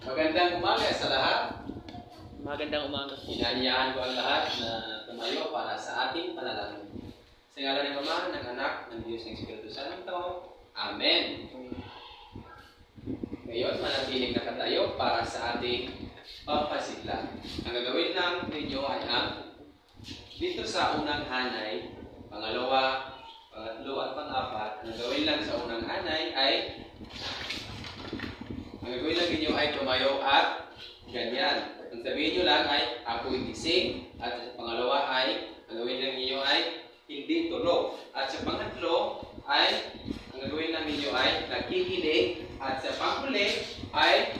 Magandang umaga sa lahat. Magandang umaga po. Inanyayahan ko ang lahat na tumayo para sa ating panalangin. Sa ngalan ng Ama, ng Anak, ng Diyos ng Espiritu Santo. Amen. Ngayon, manatiling nakatayo para sa ating pampasigla. Ang gagawin lang ninyo ay ang dito sa unang hanay, pangalawa, pangatlo at pang-apat, ang gagawin lang sa unang hanay ay gagawin lang ninyo ay tumayo at ganyan. Ang sabihin nyo lang ay ako'y gising at sa pangalawa ay ang gagawin lang ninyo ay hindi tulog. At sa pangatlo ay ang gagawin lang ninyo ay nakikinig at sa panghuli ay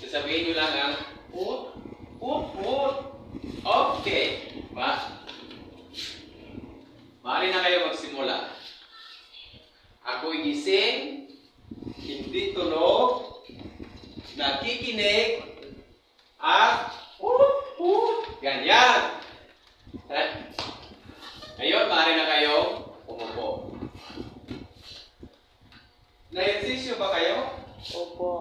sasabihin nyo lang ang ut, ut, ut. Okay. Ma Maaari na kayo magsimula. Ako'y gising, hindi tulog, nakikinig, at ut, ut. Ganyan. Eh? Ngayon, maaari na kayo umupo. Na-exercise ba kayo? Opo.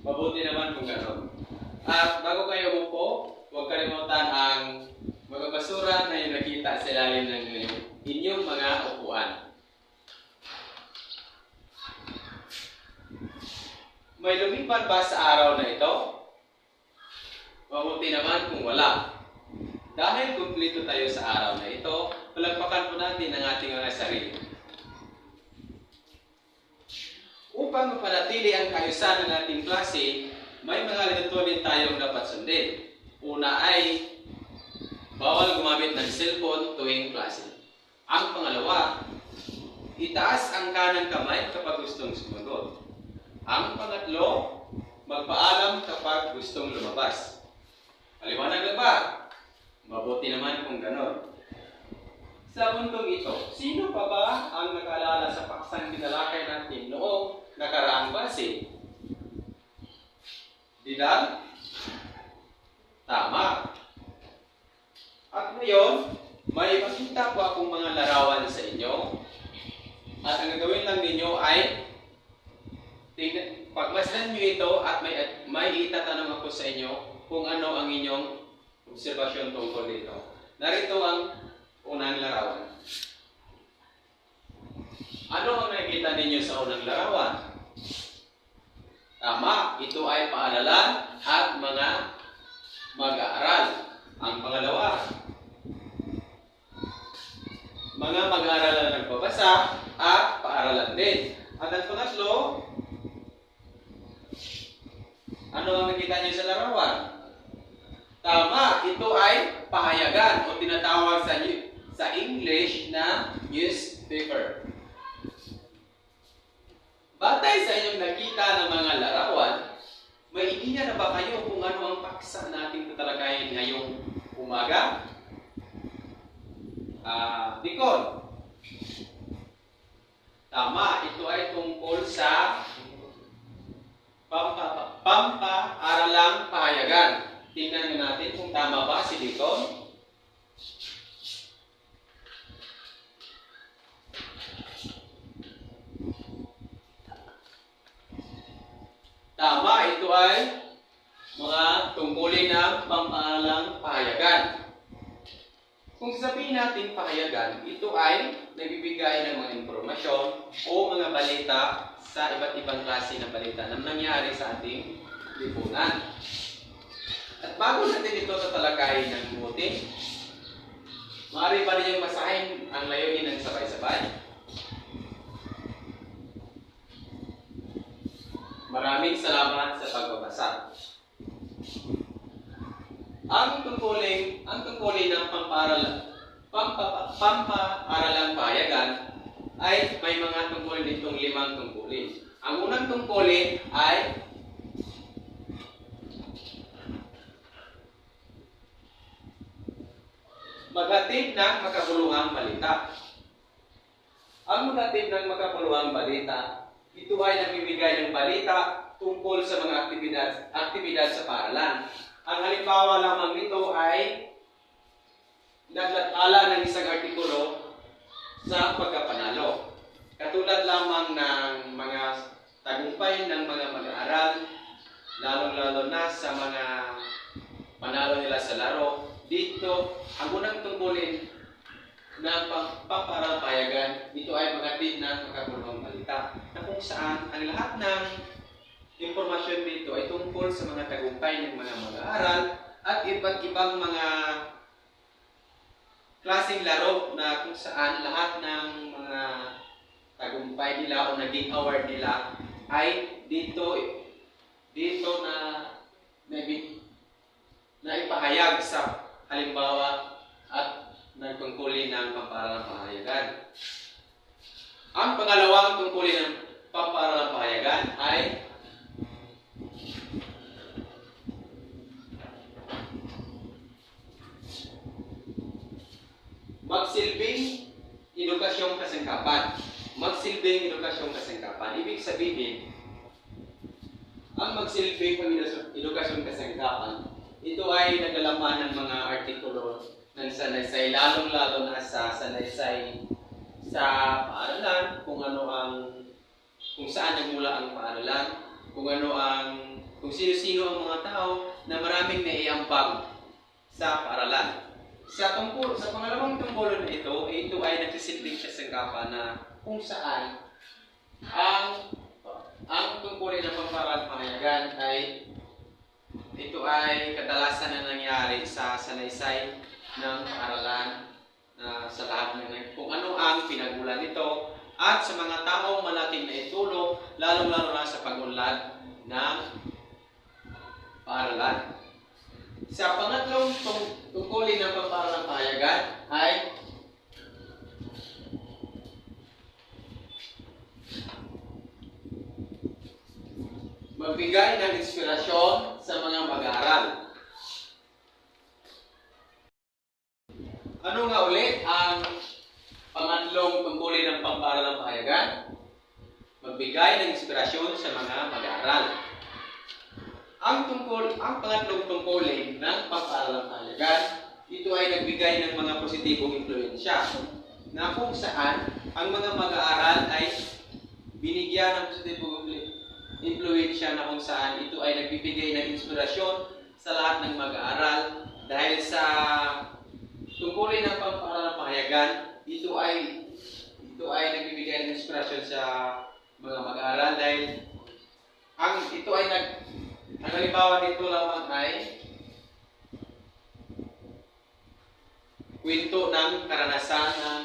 Mabuti naman kung gano'n. At bago kayo umupo, huwag kalimutan ang mga basura na yung nakita sa ilalim ng inyong mga upuan. May lumipan ba sa araw na ito? Mabuti naman kung wala. Dahil kumplito tayo sa araw na ito, palagpakan po natin ang ating mga sarili. Upang mapanatili ang kaayusan ng ating klase, may mga liturhin tayong dapat sundin. Una ay bawal gumamit ng cellphone tuwing klase. Ang pangalawa, itaas ang kanang kamay kapag gustong sumagot. Ang pangatlo, magpaalam kapag gustong lumabas. Paliwanag na ba? Mabuti naman kung ganon. Sa mundong ito, sino pa ba ang nakaalala sa paksang binalakay natin noong nakaraang base? Didal? Tama. At ngayon, may ipakita po akong mga larawan sa inyo. At ang gagawin lang ninyo ay tingnan, pagmasdan nyo ito at may, may itatanong ako sa inyo kung ano ang inyong obserbasyon tungkol dito. Narito ang unang larawan. Ano ang nakikita ninyo sa unang larawan? Tama, ito ay paaralan at mga mag-aaral. Ang pangalawa, mga mag-aaral na nagbabasa at paaralan din. At ang pangatlo, ano ang nakita niyo sa larawan? Tama, ito ay pahayagan o tinatawag sa sa English na newspaper. Batay sa inyong nakita ng mga larawan, may ideya na ba kayo kung ano ang paksa nating tatalakayin ngayong umaga? Ah, Dikon. Tama, ito ay tungkol sa pampa, pampa-aralang pahayagan. Tingnan natin kung tama ba si Dikon. Tama, ito ay mga tungkulin ng pampaaralang pahayagan. Kung sasabihin natin pahayagan, ito ay nagbibigay ng mga impormasyon o mga balita sa iba't ibang klase ng balita na nangyari sa ating lipunan. At bago natin ito tatalakayin ng mabuti, maaari ba ninyong masahin ang layunin ng sabay-sabay? Maraming salamat sa pagbabasa. Ang tungkulin, ang tungkulin ng pamparal, pampa, pampaaralang pahayagan ay may mga tungkulin ditong limang tungkulin. Ang unang tungkulin ay maghatid ng makabuluhang balita. Ang maghatid ng makabuluhang balita, ito ay nagbibigay ng balita tungkol sa mga aktibidad, aktibidad sa paaralan. Ang halimbawa lamang nito ay naglatala ng isang artikulo sa pagkapanalo. Katulad lamang ng mga tagumpay ng mga mag-aaral lalong-lalo na sa mga panalo nila sa laro. Dito, ang unang tungkulin na pang pamparapayagan, ito ay magatid ng makabulong balita na kung saan ang lahat ng impormasyon dito ay tungkol sa mga tagumpay ng mga mag-aaral at iba't ibang mga klaseng laro na kung saan lahat ng mga tagumpay nila o naging award nila ay dito dito na na, na ipahayag sa halimbawa at nagtungkulin ng pamparalang pahayagan. Ang pangalawang tungkulin ng pamparalang pahayagan ay magsilbing edukasyong kasangkapan. Magsilbing edukasyong kasangkapan. Ibig sabihin, ang magsilbing edukasyong kasangkapan, ito ay nagalaman ng mga artikulo ng sanaysay, lalong-lalo na sa sanaysay sa paaralan, kung ano ang kung saan nagmula ang paaralan, kung ano ang kung sino-sino ang mga tao na maraming naiambag sa paaralan. Sa tungkol sa pangalawang tungkulon na ito, eh, ito ay nagsisilbing siya sangkapan na kung saan ang ang tungkulin ng pamparal pamayagan ay ito ay kadalasan na nangyari sa sanaysay ng paaralan na sa lahat ng kung ano ang pinagulan nito at sa mga taong malaking na itulong, lalong-lalo na sa pag-unlad ng paaralan. Sa pangatlong tung- tungkulin ng pamparal ng pahayagan ay magbigay ng inspirasyon sa mga mag-aaral. Ano nga ulit ang pangatlong tungkulin ng pamparal ng pahayagan? Magbigay ng inspirasyon sa mga mag-aaral. Ang tungkol, ang pangatlong tungkulin ng pahayagan, ito ay nagbigay ng mga positibong impluensya na kung saan ang mga mag-aaral ay binigyan ng positibong implu- impluensya na kung saan ito ay nagbibigay ng inspirasyon sa lahat ng mag-aaral. Dahil sa tungkulin ng pamparal ng pahayagan, ito ay ito ay nagbibigay ng inspirasyon sa mga mag-aaral. Dahil ang ito ay nag ang halimbawa nito lamang ay kwento ng karanasan ng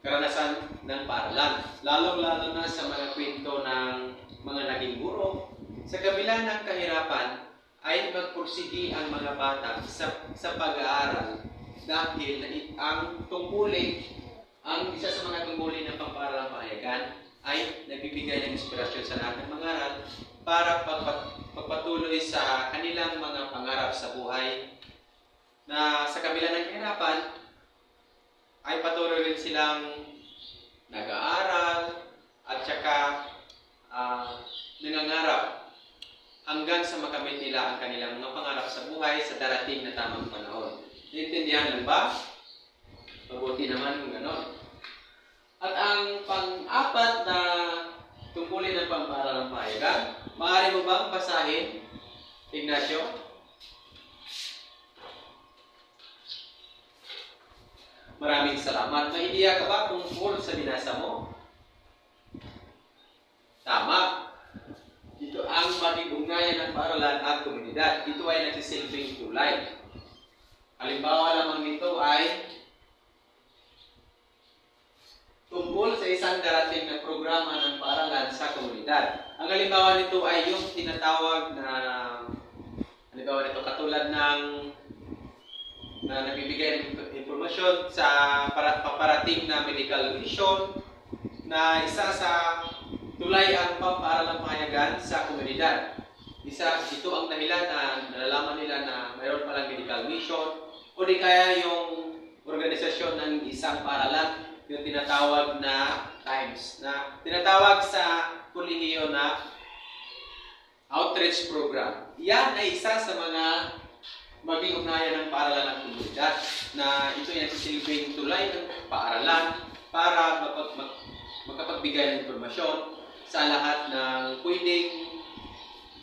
karanasan ng paaralan. Lalong-lalo na sa mga kwento ng mga naging guro. Sa kabila ng kahirapan, ay magpursigi ang mga bata sa, sa pag-aaral dahil ang tungkulin, ang isa sa mga tungkulin ng pampaaralang pahayagan ay nagbibigay ng inspirasyon sa lahat ng mga aral para pagpat- pagpatuloy sa kanilang mga pangarap sa buhay na sa kabila ng kahirapan ay patuloy rin silang nag-aaral at saka ah, nangangarap hanggang sa makamit nila ang kanilang mga pangarap sa buhay sa darating na tamang panahon. Naintindihan lang ba? Mabuti naman kung ganon. At ang pang-apat na tungkulin ng pamparal ng pahayagan, maaari mo bang basahin, Ignacio? Maraming salamat. May ideya ka ba tungkol sa binasa mo? Tama. Ito ang maging ugnayan ng paaralan at komunidad. Ito ay nagsisilbing tulay. Halimbawa lamang nito ay tungkol sa isang darating na programa ng paaralan sa komunidad. Ang halimbawa nito ay yung tinatawag na halimbawa nito katulad ng na nagbibigay ng impormasyon sa para, paparating na medical mission na isa sa tulay ang pamparal ng pahayagan sa komunidad. Isa, ito ang dahilan na nalalaman nila na mayroon palang medical mission o di kaya yung organisasyon ng isang paaralan yung tinatawag na times na tinatawag sa kolehiyo na outreach program. Yan ay isa sa mga maging ugnayan ng paaralan ng komunidad na ito ay nagsisilbing tulay ng paaralan para mapag, mag, makapagbigay ng impormasyon sa lahat ng pwedeng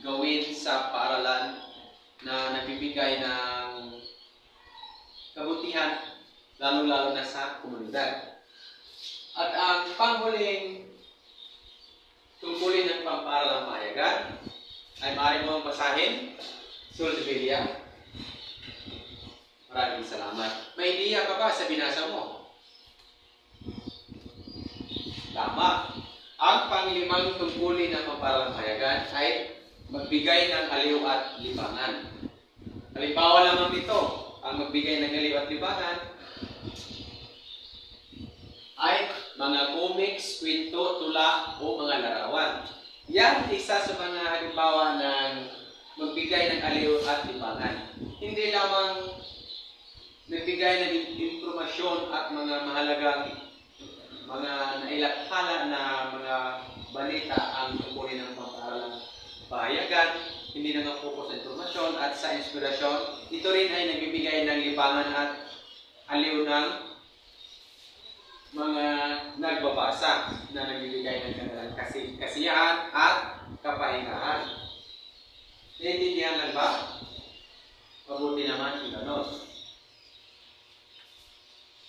gawin sa paaralan na nagbibigay ng kabutihan, lalo-lalo na sa komunidad. At ang panghuling tungkulin ng pamparalang pahayagan ay maaari mong basahin, Sul de Biblia. Maraming salamat. May ideya ka ba sa binasa mo? Tama. Ang panglimang tungkulin ng pamparalang pahayagan ay magbigay ng aliw at libangan. Halimbawa lamang nito, ang magbigay ng aliw at libangan ay mga comics, kwento, tula o mga larawan. Yan isa sa mga halimbawa ng magbigay ng aliw at libangan. Hindi lamang nagbigay ng informasyon at mga mahalagang mga nailathala na mga balita ang tungkulin ng pahayagan, hindi na focus sa informasyon at sa inspirasyon. Ito rin ay nagbibigay ng libangan at aliw ng mga nagbabasa na nagbibigay ng kanilang kasi, kasiyahan at kapahingahan. Naiintindihan lang ba? Mabuti naman yung ganon.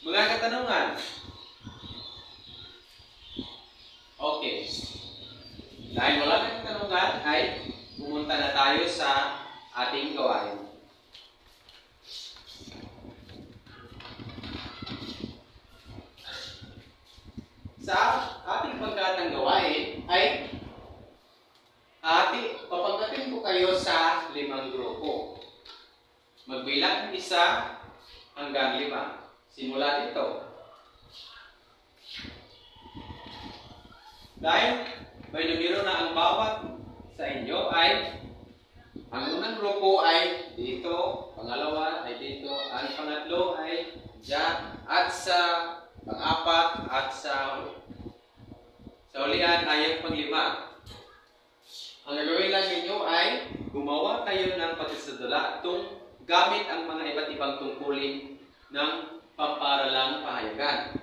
Mga katanungan. Okay. Dahil wala nang katanungan, ay pumunta na tayo sa ating gawain. Sa ating pagkatang gawain ay ati, papagatin ko kayo sa limang grupo. Magbilang ng isa hanggang lima. Simula dito. Dahil may numero na ang bawat sa inyo ay ang unang grupo ay dito, pangalawa ay dito, ang pangatlo ay dyan, at sa pang-apat at sa sa ulian ay ang panglima. Ang gagawin lang ninyo ay gumawa kayo ng pagsasadula tung gamit ang mga iba't ibang tungkulin ng pamparalang pahayagan.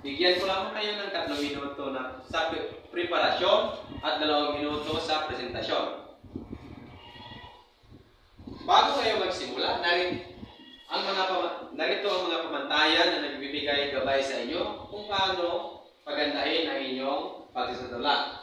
Bigyan ko lamang kayo ng tatlong minuto na sa pre- preparasyon at dalawang minuto sa presentasyon. Bago kayo magsimula, narin, ang mga narito ang mga pamantayan na nagbibigay gabay sa inyo kung paano pagandahin ang inyong pagsasadula.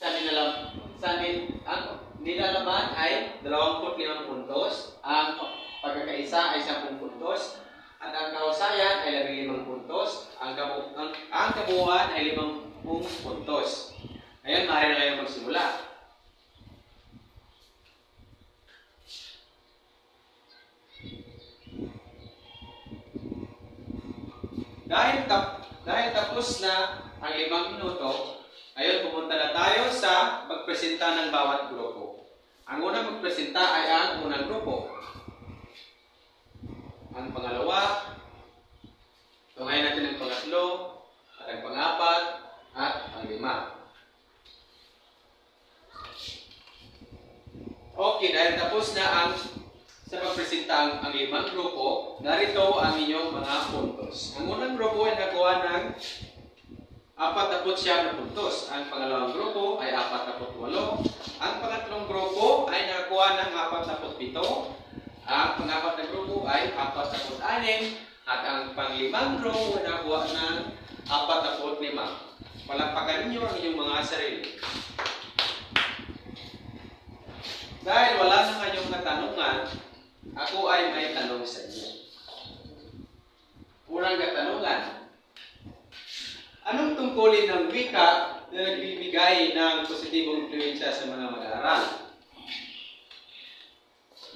Sa nilalam, sa nil, ang nilalaman ay 25 puntos, ang pagkakaisa ay 10 puntos, at ang kahusayan ay 15 puntos, ang, kabu ang, ang kabuuan ay 50 puntos. Ngayon, maaari na kayo magsimula. Dahil, tap, dahil tapos na ang limang minuto, ngayon pumunta na tayo sa pagpresenta ng bawat grupo. Ang unang magpresenta ay ang unang grupo. Ang pangalawa, tungayin natin ang pangatlo, at ang pangapat, at ang lima. Okay, dahil tapos na ang sa pagpresenta ang, ang limang grupo, narito ang inyong mga puntos. Ang unang grupo ay nakuha ng 47 na puntos. Ang pangalawang grupo ay 48. Ang pangatlong grupo ay nakakuha ng 47. Ang pangapat na grupo ay 46. At ang panglimang grupo ay nakakuha ng 45. Palakpakan ninyo ang inyong mga sarili. Dahil wala na kayong katanungan, ako ay may tanong sa inyo. Unang katanungan, anong tungkulin ng wika na nagbibigay ng positibong influensya sa mga mag-aaral?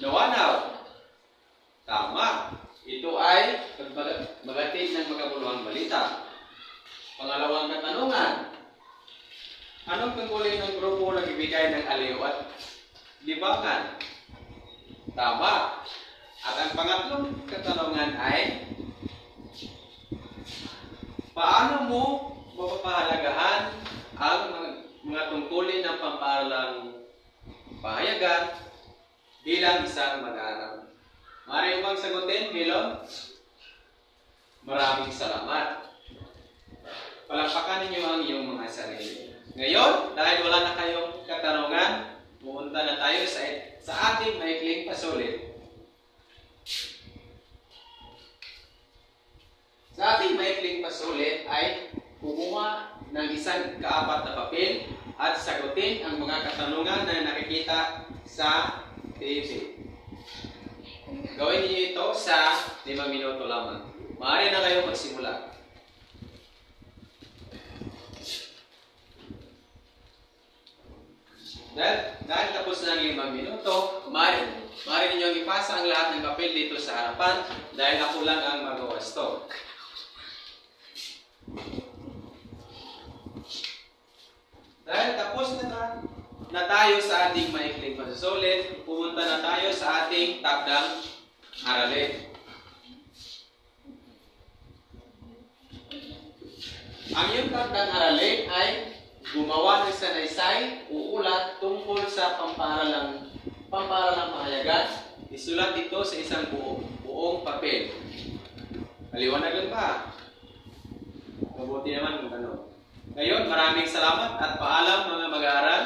Nawanaw. Tama. Ito ay pagbaga- magatid ng magabuluhang balita. Pangalawang katanungan, anong tungkulin ng grupo na nagbibigay ng aliw at libangan? Tama. At ang pangatlong katanungan ay, paano mo mapapahalagahan ang mga, tungkulin ng pamparalang pahayagan bilang isang mag-aaral? Mari bang sagutin, Milon? Maraming salamat. Palakpakan ninyo ang iyong mga sarili. Ngayon, dahil wala na kayong katanungan, pumunta na tayo sa, sa ating maikling pasulit. Sa ating maikling pasulit ay kumuha ng isang kaapat na papel at sagutin ang mga katanungan na nakikita sa TFC. Gawin niyo ito sa 5 minuto lamang. Maaari na kayo magsimula. Dahil, dahil tapos na ang limang minuto, maaari, maaari ninyong ipasa ang lahat ng papel dito sa harapan dahil ako lang ang magawasto. Dahil tapos na, ta- na tayo sa ating maikling pagsusulit, pumunta na tayo sa ating takdang aralin. Ang iyong takdang aralin ay gumawa ng sanaysay, uulat tungkol sa pamparalang pamparalang pahayagan. Isulat ito sa isang buong, buong papel. Kaliwanagan ba? Mabuti naman kung ano. Ngayon, maraming salamat at paalam mga mag-aaral.